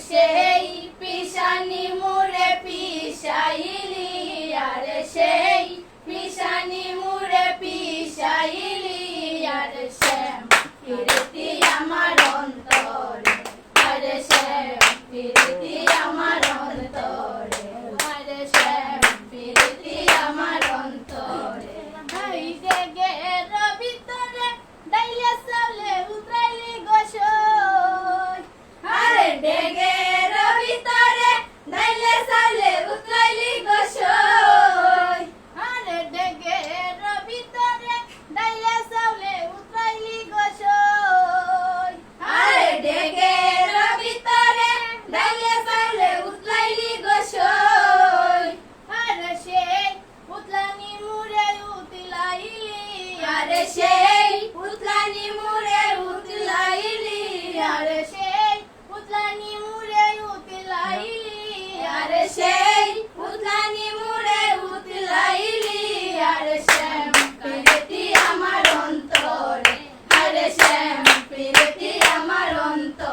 সেই পিসানি মুরে পিসাইলি আর সেই পিসানি মুরে পিসাইলি আর শ্যাম আরে সেই পুতলানি মুরে উতলাইলি আরে সেই পুতলানি মুরে উতলাইলি আরে শ্যাম প্রীতি আমার অন্তরে, আরে শ্যাম প্রীতি আমার অন্তরে।